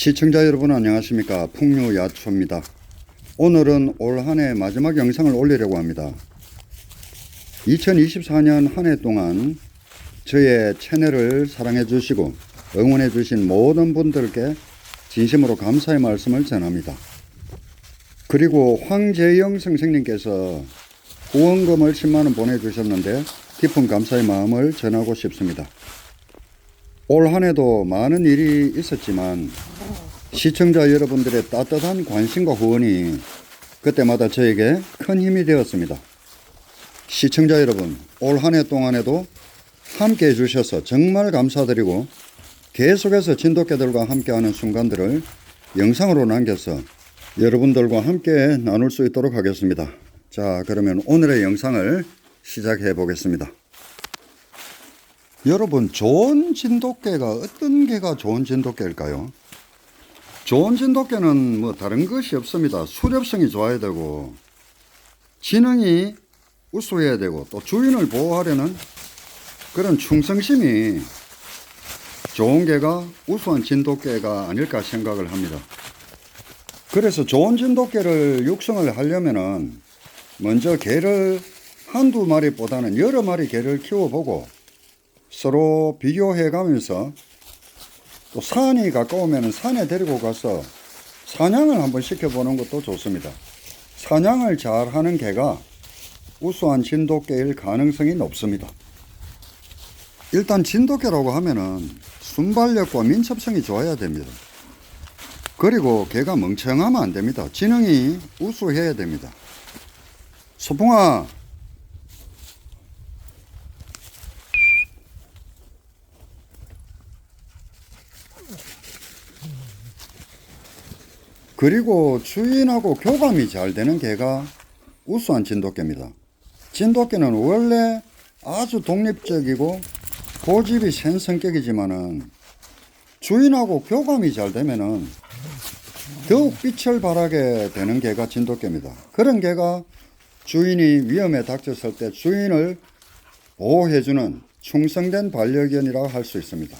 시청자 여러분 안녕하십니까? 풍류야초입니다. 오늘은 올 한 해 마지막 영상을 올리려고 합니다. 2024년 한 해 동안 저의 채널을 사랑해 주시고 응원해 주신 모든 분들께 진심으로 감사의 말씀을 전합니다. 그리고 황재영 선생님께서 후원금을 10만원 보내주셨는데 깊은 감사의 마음을 전하고 싶습니다. 올 한 해도 많은 일이 있었지만 시청자 여러분들의 따뜻한 관심과 후원이 그때마다 저에게 큰 힘이 되었습니다. 시청자 여러분, 올 한 해 동안에도 함께 해주셔서 정말 감사드리고 계속해서 진돗개들과 함께하는 순간들을 영상으로 남겨서 여러분들과 함께 나눌 수 있도록 하겠습니다. 자, 그러면 오늘의 영상을 시작해 보겠습니다. 여러분, 좋은 진돗개가 어떤 개가 좋은 진돗개일까요? 좋은 진돗개는 뭐 다른 것이 없습니다. 수렵성이 좋아야 되고, 지능이 우수해야 되고, 또 주인을 보호하려는 그런 충성심이 좋은 개가 우수한 진돗개가 아닐까 생각을 합니다. 그래서 좋은 진돗개를 육성을 하려면은 먼저 개를 한두 마리보다는 여러 마리 개를 키워보고 서로 비교해 가면서 또 산이 가까우면 산에 데리고 가서 사냥을 한번 시켜보는 것도 좋습니다. 사냥을 잘 하는 개가 우수한 진돗개일 가능성이 높습니다. 일단 진돗개라고 하면은 순발력과 민첩성이 좋아야 됩니다. 그리고 개가 멍청하면 안 됩니다. 지능이 우수해야 됩니다. 소풍아, 그리고 주인하고 교감이 잘 되는 개가 우수한 진돗개입니다. 진돗개는 원래 아주 독립적이고 고집이 센 성격이지만은 주인하고 교감이 잘 되면은 더욱 빛을 발하게 되는 개가 진돗개입니다. 그런 개가 주인이 위험에 닥쳤을 때 주인을 보호해주는 충성된 반려견이라고 할 수 있습니다.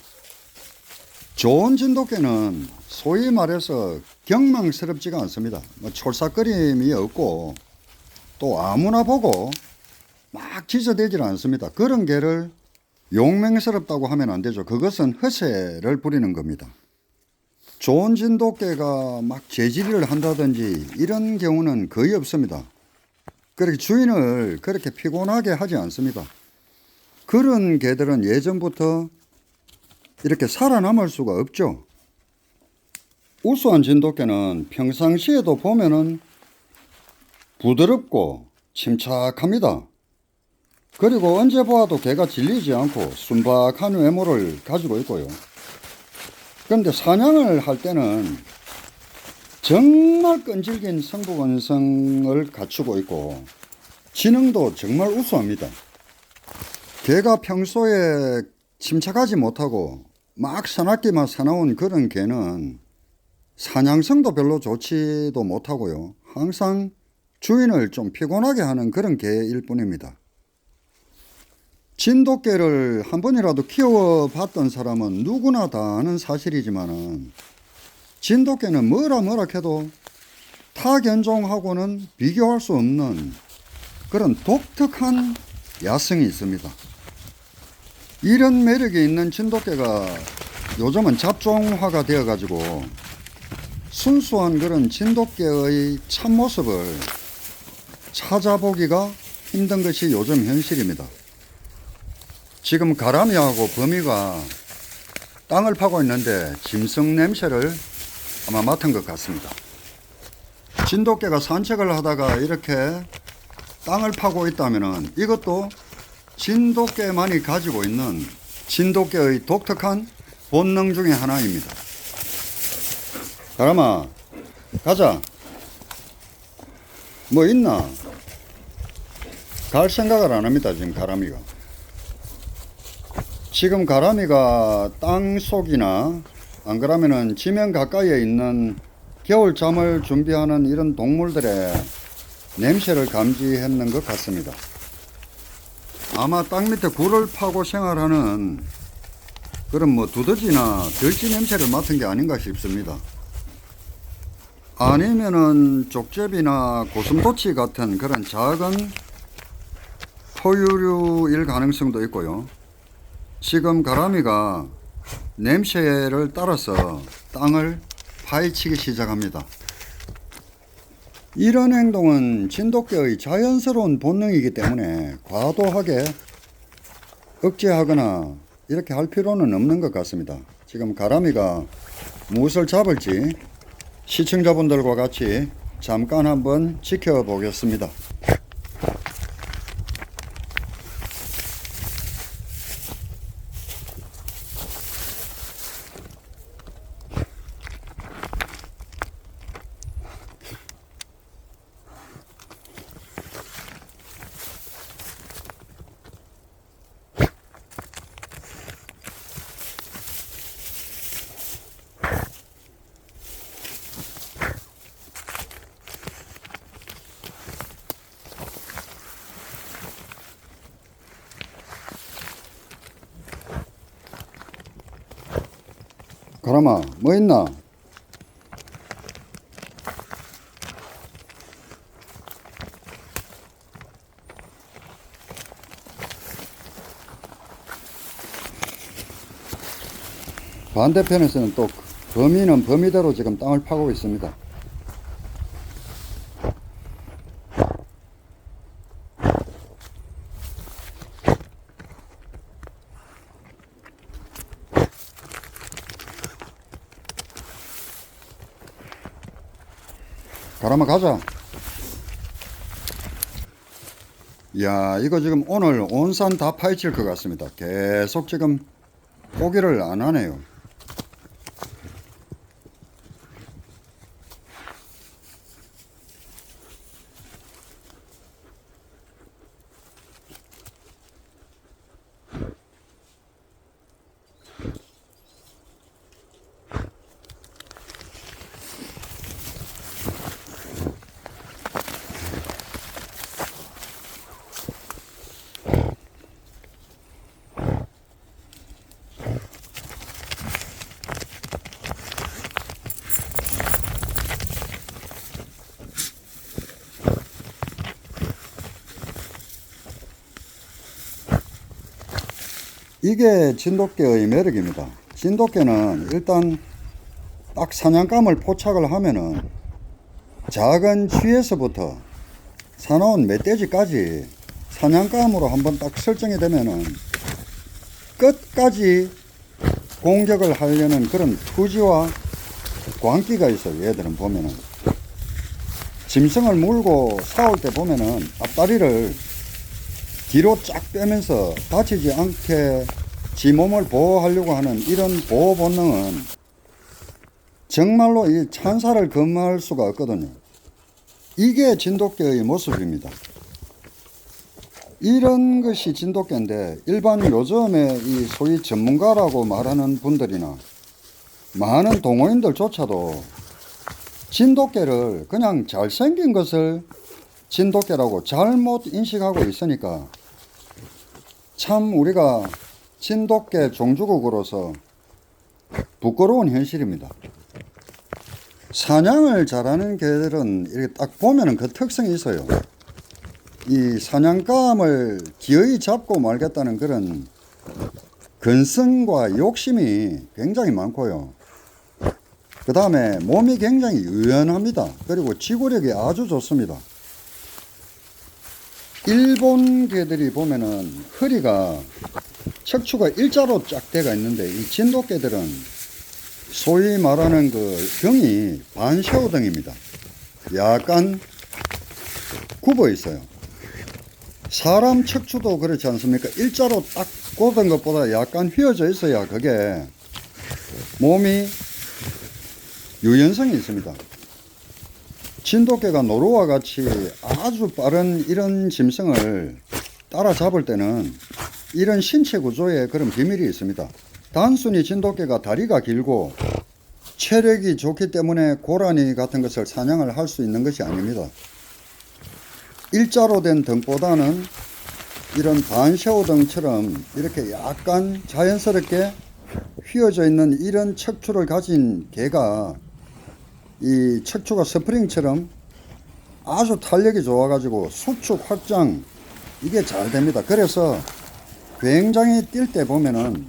좋은 진돗개는 소위 말해서 경망스럽지가 않습니다. 뭐 촐싹거림이 없고 또 아무나 보고 막 지저대질 않습니다. 그런 개를 용맹스럽다고 하면 안 되죠. 그것은 허세를 부리는 겁니다. 좋은 진돗개가 막 재질을 한다든지 이런 경우는 거의 없습니다. 그렇게 주인을 그렇게 피곤하게 하지 않습니다. 그런 개들은 예전부터 이렇게 살아남을 수가 없죠. 우수한 진돗개는 평상시에도 보면은 부드럽고 침착합니다. 그리고 언제 보아도 개가 질리지 않고 순박한 외모를 가지고 있고요. 그런데 사냥을 할 때는 정말 끈질긴 성부건성을 갖추고 있고 지능도 정말 우수합니다. 개가 평소에 침착하지 못하고 막 사납게만 사나운 그런 개는 사냥성도 별로 좋지도 못하고요. 항상 주인을 좀 피곤하게 하는 그런 개일 뿐입니다. 진돗개를 한 번이라도 키워봤던 사람은 누구나 다 아는 사실이지만은 진돗개는 뭐라 뭐라 해도 타 견종하고는 비교할 수 없는 그런 독특한 야성이 있습니다. 이런 매력이 있는 진돗개가 요즘은 잡종화가 되어 가지고 순수한 그런 진돗개의 참모습을 찾아보기가 힘든 것이 요즘 현실입니다. 지금 가람이하고 범이가 땅을 파고 있는데 짐승 냄새를 아마 맡은 것 같습니다. 진돗개가 산책을 하다가 이렇게 땅을 파고 있다면은 이것도 진돗개만이 가지고 있는 진돗개의 독특한 본능 중의 하나입니다. 가람아, 가자. 뭐 있나? 갈 생각을 안 합니다, 지금 가람이가. 지금 가람이가 땅 속이나 안 그러면은 지면 가까이에 있는 겨울 잠을 준비하는 이런 동물들의 냄새를 감지했는 것 같습니다. 아마 땅 밑에 굴을 파고 생활하는 그럼 뭐 두더지나 들쥐 냄새를 맡은 게 아닌가 싶습니다. 아니면은 족제비나 고슴도치 같은 그런 작은 포유류일 가능성도 있고요. 지금 가람이가 냄새를 따라서 땅을 파헤치기 시작합니다. 이런 행동은 진돗개의 자연스러운 본능이기 때문에 과도하게 억제하거나 이렇게 할 필요는 없는 것 같습니다. 지금 가람이가 무엇을 잡을지 시청자분들과 같이 잠깐 한번 지켜보겠습니다. 가람아, 뭐 있나? 반대편에서는 또 범인은 범위대로 지금 땅을 파고 있습니다. 가라마 가자. 야, 이거 지금 오늘 온산 다 파헤칠 것 같습니다. 계속 지금 포기를 안 하네요. 이게 진돗개의 매력입니다. 진돗개는 일단 딱 사냥감을 포착을 하면은 작은 쥐에서부터 사나운 멧돼지까지 사냥감으로 한번 딱 설정이 되면은 끝까지 공격을 하려는 그런 투지와 광기가 있어요. 얘들은 보면은 짐승을 물고 싸울 때 보면은 앞다리를 뒤로 쫙 빼면서 다치지 않게 지 몸을 보호하려고 하는 이런 보호 본능은 정말로 이 찬사를 금할 수가 없거든요. 이게 진돗개의 모습입니다. 이런 것이 진돗개인데 일반 요즘에 이 소위 전문가라고 말하는 분들이나 많은 동호인들조차도 진돗개를 그냥 잘생긴 것을 진돗개라고 잘못 인식하고 있으니까 참 우리가 진돗개 종주국으로서 부끄러운 현실입니다. 사냥을 잘하는 개들은 이렇게 딱 보면은 그 특성이 있어요. 이 사냥감을 기어이 잡고 말겠다는 그런 근성과 욕심이 굉장히 많고요. 그 다음에 몸이 굉장히 유연합니다. 그리고 지구력이 아주 좋습니다. 일본 개들이 보면은 허리가 척추가 일자로 쫙 돼가 있는데 이 진돗개들은 소위 말하는 그 병이 반샤오등입니다. 약간 굽어 있어요. 사람 척추도 그렇지 않습니까? 일자로 딱 굽은 것보다 약간 휘어져 있어야 그게 몸이 유연성이 있습니다. 진돗개가 노루와 같이 아주 빠른 이런 짐승을 따라잡을 때는 이런 신체 구조에 그런 비밀이 있습니다. 단순히 진돗개가 다리가 길고 체력이 좋기 때문에 고라니 같은 것을 사냥을 할 수 있는 것이 아닙니다. 일자로 된 등보다는 이런 반샤오 등처럼 이렇게 약간 자연스럽게 휘어져 있는 이런 척추를 가진 개가 이 척추가 스프링처럼 아주 탄력이 좋아가지고 수축 확장 이게 잘 됩니다. 그래서 굉장히 뛸 때 보면은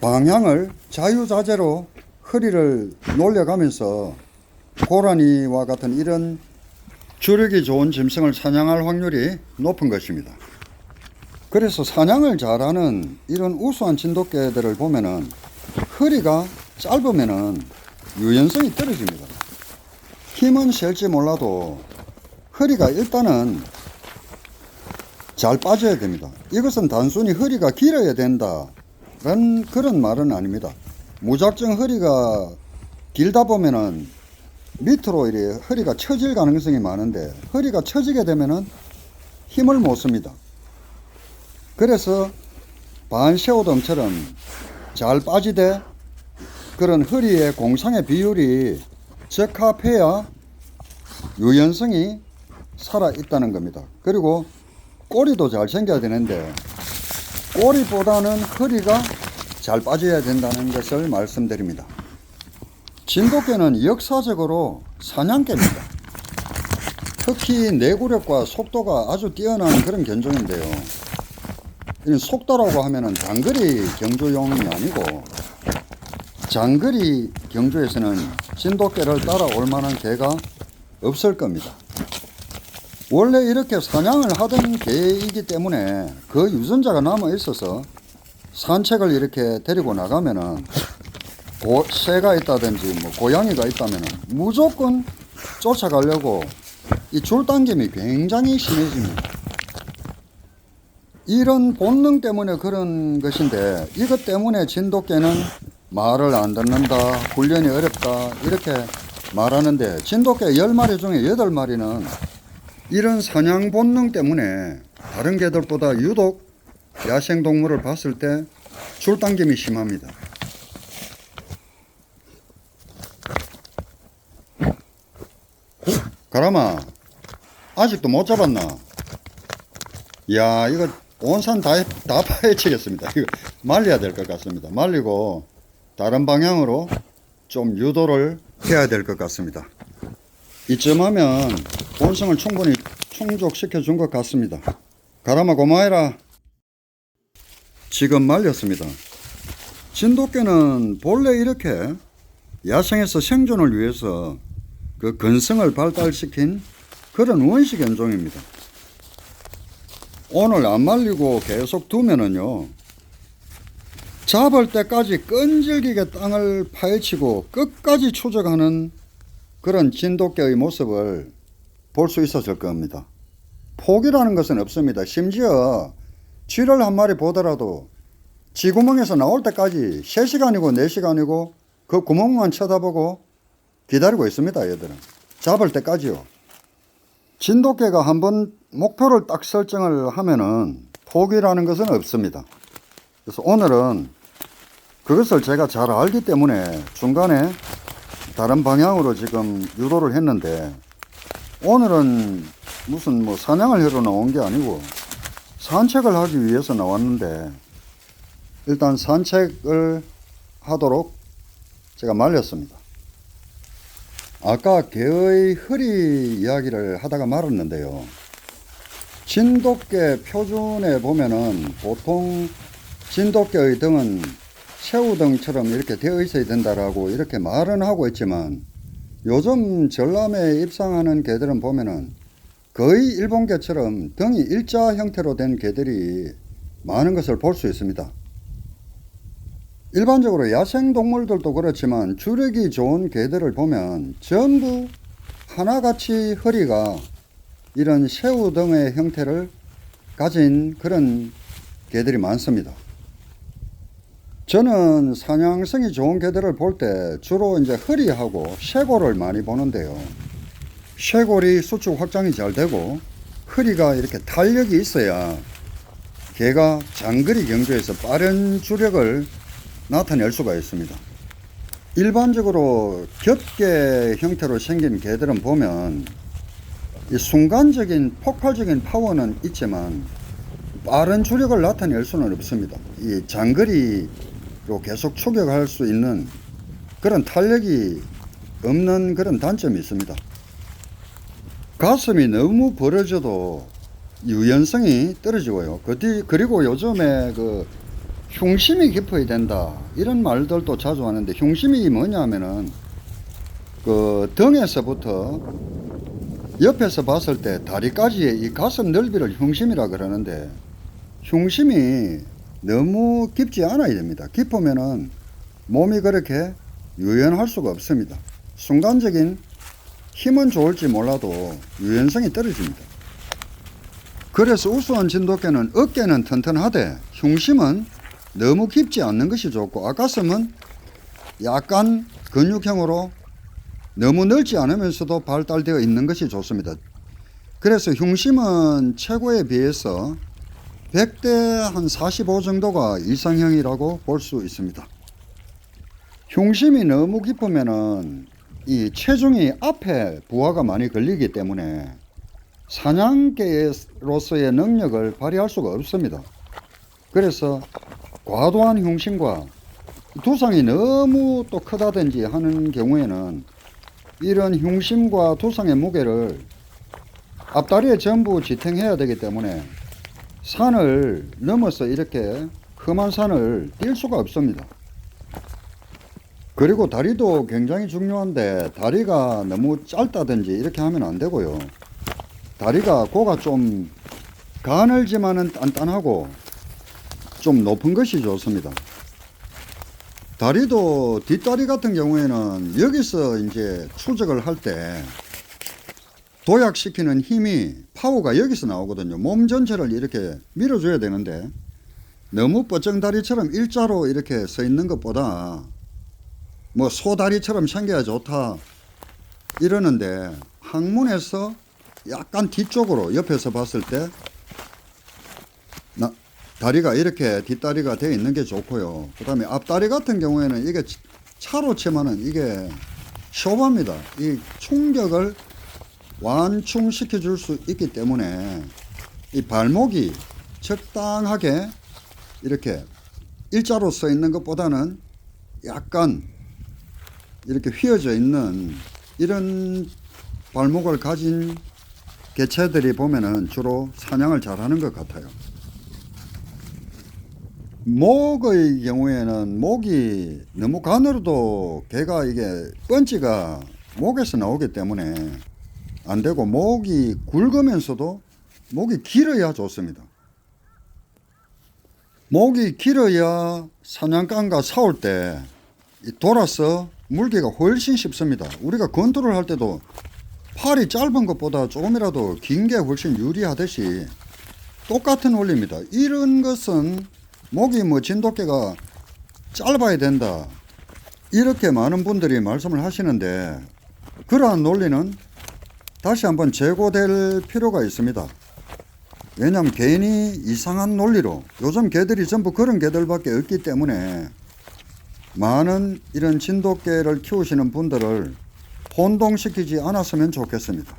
방향을 자유자재로 허리를 놀려가면서 고라니와 같은 이런 주력이 좋은 짐승을 사냥할 확률이 높은 것입니다. 그래서 사냥을 잘하는 이런 우수한 진돗개들을 보면은 허리가 짧으면은 유연성이 떨어집니다. 힘은 셀지 몰라도 허리가 일단은 잘 빠져야 됩니다. 이것은 단순히 허리가 길어야 된다는 그런 말은 아닙니다. 무작정 허리가 길다 보면은 밑으로 이래 허리가 처질 가능성이 많은데 허리가 처지게 되면은 힘을 못 씁니다. 그래서 반쉐오덤처럼 잘 빠지되 그런 허리의 공상의 비율이 적합해야 유연성이 살아 있다는 겁니다. 그리고 꼬리도 잘 생겨야 되는데 꼬리보다는 허리가 잘 빠져야 된다는 것을 말씀드립니다. 진돗개는 역사적으로 사냥개입니다. 특히 내구력과 속도가 아주 뛰어난 그런 견종인데요. 이는 속도라고 하면은 장거리 경주용이 아니고 장거리 경주에서는 진돗개를 따라올 만한 개가 없을 겁니다. 원래 이렇게 사냥을 하던 개이기 때문에 그 유전자가 남아 있어서 산책을 이렇게 데리고 나가면은 고, 새가 있다든지 뭐 고양이가 있다면은 무조건 쫓아가려고 이 줄당김이 굉장히 심해집니다. 이런 본능 때문에 그런 것인데 이것 때문에 진돗개는 말을 안 듣는다, 훈련이 어렵다 이렇게 말하는데 진돗개 10마리 중에 8마리는 이런 사냥 본능 때문에 다른 개들보다 유독 야생 동물을 봤을 때 줄당김이 심합니다. 가라마 아직도 못 잡았나? 야 이거 온산 다, 다 파헤치겠습니다. 이거 말려야 될 것 같습니다. 말리고 다른 방향으로 좀 유도를 해야 될 것 같습니다. 이쯤 하면 본성을 충분히 충족시켜 준 것 같습니다. 가라마 고마해라. 지금 말렸습니다. 진돗개는 본래 이렇게 야생에서 생존을 위해서 그 근성을 발달시킨 그런 원시 견종입니다. 오늘 안 말리고 계속 두면은요, 잡을 때까지 끈질기게 땅을 파헤치고 끝까지 추적하는 그런 진돗개의 모습을 볼 수 있었을 겁니다. 포기라는 것은 없습니다. 심지어 쥐를 한 마리 보더라도 쥐구멍에서 나올 때까지 3시간이고 4시간이고 그 구멍만 쳐다보고 기다리고 있습니다. 얘들은. 잡을 때까지요. 진돗개가 한 번 목표를 딱 설정을 하면은 포기라는 것은 없습니다. 그래서 오늘은 그것을 제가 잘 알기 때문에 중간에 다른 방향으로 지금 유도를 했는데 오늘은 무슨 뭐 사냥을 하러 나온 게 아니고 산책을 하기 위해서 나왔는데 일단 산책을 하도록 제가 말렸습니다. 아까 개의 허리 이야기를 하다가 말았는데요. 진돗개 표준에 보면은 보통 진돗개의 등은 새우등처럼 이렇게 되어 있어야 된다라고 이렇게 말은 하고 있지만 요즘 전람에 입상하는 개들은 보면은 거의 일본 개처럼 등이 일자 형태로 된 개들이 많은 것을 볼 수 있습니다. 일반적으로 야생 동물들도 그렇지만 주력이 좋은 개들을 보면 전부 하나같이 허리가 이런 새우 등의 형태를 가진 그런 개들이 많습니다. 저는 사냥성이 좋은 개들을 볼 때 주로 이제 허리하고 쇄골을 많이 보는데요. 쇄골이 수축 확장이 잘 되고 허리가 이렇게 탄력이 있어야 개가 장거리 경주에서 빠른 주력을 나타낼 수가 있습니다. 일반적으로 겹개 형태로 생긴 개들은 보면 이 순간적인 폭발적인 파워는 있지만 빠른 주력을 나타낼 수는 없습니다. 이 장거리 계속 추격할 수 있는 그런 탄력이 없는 그런 단점이 있습니다. 가슴이 너무 벌어져도 유연성이 떨어지고요. 그 뒤- 그리고 요즘에 그 흉심이 깊어야 된다 이런 말들도 자주 하는데 흉심이 뭐냐면은 그 등에서부터 옆에서 봤을 때 다리까지의 이 가슴 넓이를 흉심이라 그러는데 흉심이 너무 깊지 않아야 됩니다. 깊으면은 몸이 그렇게 유연할 수가 없습니다. 순간적인 힘은 좋을지 몰라도 유연성이 떨어집니다. 그래서 우수한 진돗개는 어깨는 튼튼하되 흉심은 너무 깊지 않는 것이 좋고 아가슴은 약간 근육형으로 너무 넓지 않으면서도 발달되어 있는 것이 좋습니다. 그래서 흉심은 최고에 비해서 100대 한 45 정도가 이상형이라고 볼 수 있습니다. 흉심이 너무 깊으면은 이 체중이 앞에 부하가 많이 걸리기 때문에 사냥개로서의 능력을 발휘할 수가 없습니다. 그래서 과도한 흉심과 두상이 너무 또 크다든지 하는 경우에는 이런 흉심과 두상의 무게를 앞다리에 전부 지탱해야 되기 때문에 산을 넘어서 이렇게 험한 산을 뛸 수가 없습니다. 그리고 다리도 굉장히 중요한데 다리가 너무 짧다든지 이렇게 하면 안 되고요. 다리가 고가 좀 가늘지만은 단단하고 좀 높은 것이 좋습니다. 다리도 뒷다리 같은 경우에는 여기서 이제 추적을 할때 도약시키는 힘이 파워가 여기서 나오거든요. 몸 전체를 이렇게 밀어줘야 되는데 너무 뻗정다리처럼 일자로 이렇게 서 있는 것보다 뭐 소다리처럼 생겨야 좋다 이러는데 항문에서 약간 뒤쪽으로 옆에서 봤을 때 나, 다리가 이렇게 뒷다리가 되어 있는 게 좋고요. 그 다음에 앞다리 같은 경우에는 이게 차로 치면은 이게 쇼바입니다. 이 충격을 완충시켜 줄 수 있기 때문에 이 발목이 적당하게 이렇게 일자로 서 있는 것보다는 약간 이렇게 휘어져 있는 이런 발목을 가진 개체들이 보면은 주로 사냥을 잘하는 것 같아요. 목의 경우에는 목이 너무 가늘어도 개가 이게 펀치가 목에서 나오기 때문에 안 되고 목이 굵으면서도 목이 길어야 좋습니다. 목이 길어야 사냥감과 싸울 때이 돌아서 물기가 훨씬 쉽습니다. 우리가 건투를 할 때도 팔이 짧은 것보다 조금이라도 긴 게 훨씬 유리하듯이 똑같은 원리입니다. 이런 것은 목이 뭐 진돗개가 짧아야 된다. 이렇게 많은 분들이 말씀을 하시는데 그러한 논리는 다시 한번 재고될 필요가 있습니다. 왜냐하면 괜히 이상한 논리로 요즘 개들이 전부 그런 개들밖에 없기 때문에 많은 이런 진돗개를 키우시는 분들을 혼동시키지 않았으면 좋겠습니다.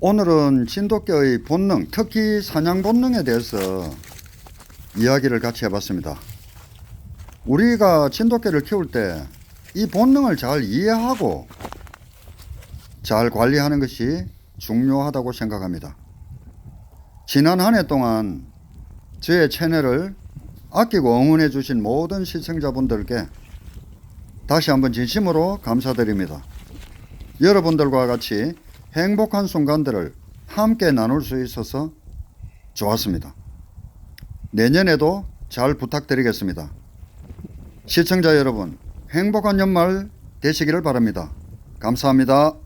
오늘은 진돗개의 본능, 특히 사냥 본능에 대해서 이야기를 같이 해봤습니다. 우리가 진돗개를 키울 때 이 본능을 잘 이해하고 잘 관리하는 것이 중요하다고 생각합니다. 지난 한 해 동안 저의 채널을 아끼고 응원해 주신 모든 시청자분들께 다시 한번 진심으로 감사드립니다. 여러분들과 같이 행복한 순간들을 함께 나눌 수 있어서 좋았습니다. 내년에도 잘 부탁드리겠습니다. 시청자 여러분, 행복한 연말 되시기를 바랍니다. 감사합니다.